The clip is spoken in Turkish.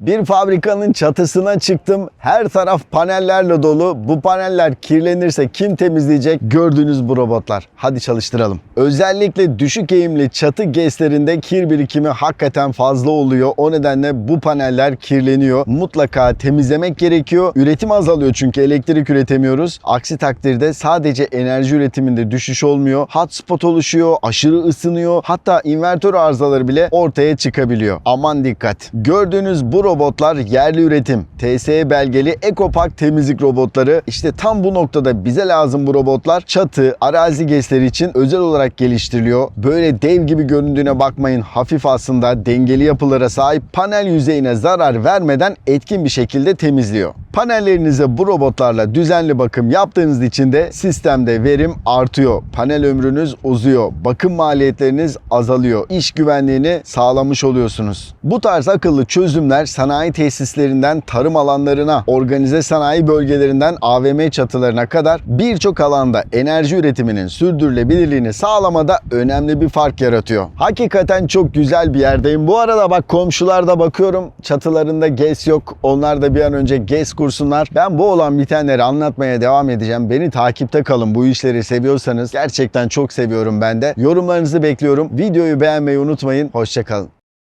Bir fabrikanın çatısına çıktım. Her taraf panellerle dolu. Bu paneller kirlenirse kim temizleyecek? Gördüğünüz bu robotlar. Hadi çalıştıralım. Özellikle düşük eğimli çatı GES'lerinde kir birikimi hakikaten fazla oluyor. O nedenle bu paneller kirleniyor. Mutlaka temizlemek gerekiyor. Üretim azalıyor çünkü elektrik üretemiyoruz. Aksi takdirde sadece enerji üretiminde düşüş olmuyor. Hotspot oluşuyor, aşırı ısınıyor. Hatta invertör arızaları bile ortaya çıkabiliyor. Aman dikkat. Gördüğünüz bu robotlar yerli üretim. TSE belgeli Ekopak temizlik robotları. İşte tam bu noktada bize lazım bu robotlar. Çatı, arazi GES'leri için özel olarak geliştiriliyor. Böyle dev gibi göründüğüne bakmayın. Hafif aslında dengeli yapılara sahip panel yüzeyine zarar vermeden etkin bir şekilde temizliyor. Panellerinize bu robotlarla düzenli bakım yaptığınız için de sistemde verim artıyor. Panel ömrünüz uzuyor. Bakım maliyetleriniz azalıyor. İş güvenliğini sağlamış oluyorsunuz. Bu tarz akıllı çözümler sanayi tesislerinden tarım alanlarına, organize sanayi bölgelerinden AVM çatılarına kadar birçok alanda enerji üretiminin sürdürülebilirliğini sağlamada önemli bir fark yaratıyor. Hakikaten çok güzel bir yerdeyim. Bu arada bak komşularda bakıyorum çatılarında GES yok. Onlar da bir an önce GES kursunlar. Ben bu olan bitenleri anlatmaya devam edeceğim. Beni takipte kalın. Bu işleri seviyorsanız gerçekten çok seviyorum ben de. Yorumlarınızı bekliyorum. Videoyu beğenmeyi unutmayın. Hoşçakalın.